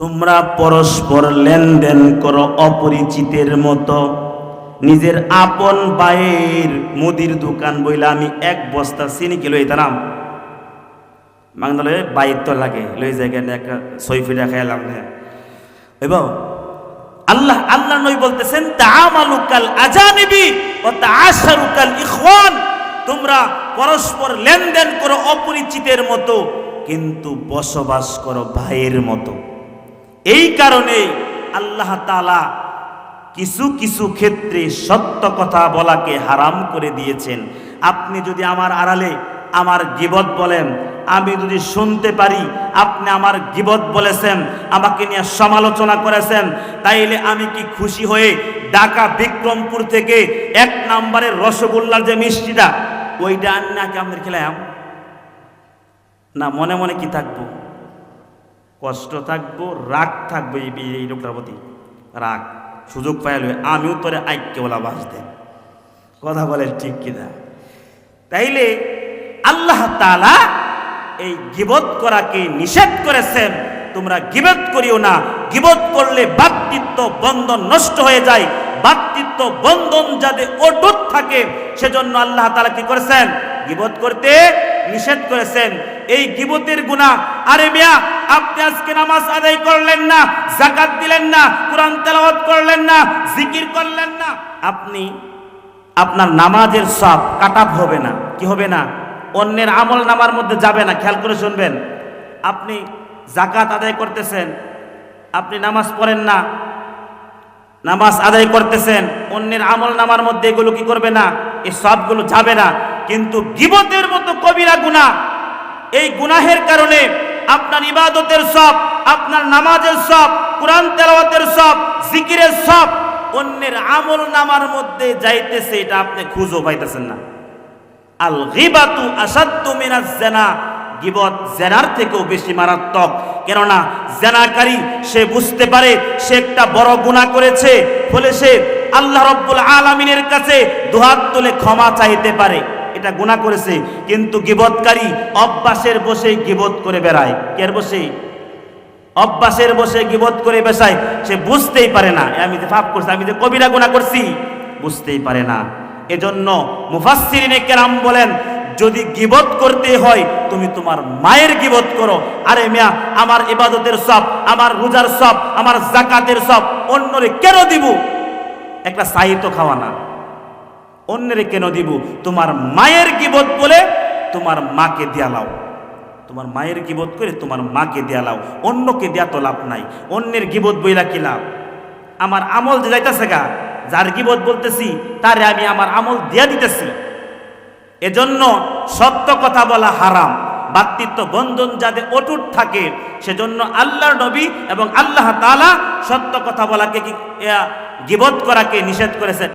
তোমরা পরস্পর লেনদেন করো অপরিচিতের মতো। নিজের আপন বায়ের মুদির দোকান বইলে আমি এক বস্তা চিনি কিলো এতারাম বাংলা বাইর তো লাগে, লই জায়গায় একটা ছয় ফিটা খেয়ালাম না। এবার আল্লাহ আল্লাহ নই বলতেছেন তামালুকাল আজানিবি ও তাশারুকাল ইখওয়ান। তোমরা পরস্পর লেনদেন করো অপরিচিতের মতো, কিন্তু বসবাস করো ভাইয়ের মতো। এই কারণে আল্লাহ তাআলা কিছু কিছু ক্ষেত্রে সত্য কথা বলাকে হারাম করে দিয়েছেন। আপনি যদি আমার আড়ালে আমার গিবত বলেন, আমি যদি শুনতে পারি, আপনি আমার গিবত বলেছেন, আমাকে নিয়ে সমালোচনা করেছেন, তাইলে আমি কি খুশি হয়ে ঢাকা বিক্রমপুর থেকে এক নম্বরের রসগোল্লার যে মিষ্টিটা, ওইটা আনি নাকি আমাদের খেলাম? না, মনে মনে কি থাকব? কষ্ট থাকব, রাগ থাকব এই লোকটার প্রতি। রাগ। সুযোগ পাইলে আমিও তোরে বলা বাঁচতে কথা বলেন ঠিক কিনা? তাইলে আল্লাহ তাআলা এই গিবত করাকে নিষেধ করেছেন। তোমরা গিবত করিও না। গিবত করলে বাতৃত্ব বন্ধন নষ্ট হয়ে যায়। বাতৃত্ব বন্ধন যাতে অটুট থাকে, সেজন্য আল্লাহ তালা কি করেছেন? গিবত করতে নিষেধ করেছেন। এই গিবতের গুনাহ আরে মিয়া, আপনি আজকে নামাজ আদায় করলেন না জাকাত দিলেন না, কোরআন তেলাওয়াত করলেন না, জিকির করলেন না, আপনি আপনার নামাজের সব কাটাপ হবে না। কি হবে না? অন্যের আমল নামার মধ্যে যাবে না, খেয়াল করে শুনবেন। আপনি জাকাত আদায় করতেছেন, আপনি নামাজ পড়েন না, নামাজ আদায় করতেছেন, অন্যের আমল নামার মধ্যে এগুলো কি করবে না? এই সবগুলো যাবে না। কিন্তু গিবতের মতো কবিরা গুনাহ, এই গুনাহের কারণে আপনার ইবাদতের সব, আপনার নামাজের সব, কোরআন তেলাওয়াতের সব, জিকিরের সব, অন্যের আমল নামার মধ্যে যাইতেছে এটা আপনি খুঁজো পাইতেছেন না। আল গিবাতু আসাদ্দু মিনাজ জানা, গিবত জেনার থেকেও বেশি মারাত্মক। কেননা জেনাকারী, সে বুঝতে পারে, সে একটা বড় গুনাহ করেছে, ফলে সে আল্লাহ রব্বুল আলামিনের কাছে দুহাত তুলে ক্ষমা চাইতে পারে। এটা গুনাহ করেছে, কিন্তু গিবতকারী অভ্যাসের বসে গিবত করে বেড়ায়। কের বসে অভ্যাসের বসে গিবত করে বেসায় সে বুঝতেই পারে না। আমি যে পাপ করছি, আমি যে কবিরা গুণা করছি, বুঝতেই পারে না। এজন্য মুফাসসিরিনে কেরাম বলেন, যদি গিবত করতে হয়, তুমি তোমার মায়ের গিবত করো। আরে মিয়া, আমার ইবাদতের সব, আমার রোজার সব, আমার জাকাতের সব অন্যরে কেন দিব? একটা সাহিত্য খাওয়া না। অন্যরে কেন দিব? তোমার মায়ের গিবত বলে তোমার মাকে দেয়া লাও। তোমার মায়ের গিবত করে তোমার মাকে দেয়া লাও। অন্যকে দেয়া তো লাভ নাই। অন্যের গিবত বইলা কি লাভ? আমার আমল যে যাইতেছে গা, যার গিবত বলতেছি, তারে আমি আমার আমল দিয়া দিতেছি। এজন্য সত্য কথা বলা হারাম। বাক্তিত্ব বন্ধন যাদের অটুট থাকে, সেজন্য আল্লাহর নবী এবং আল্লাহ তালা সত্য কথা বলাকে কি গিবত করাকে নিষেধ করেছেন।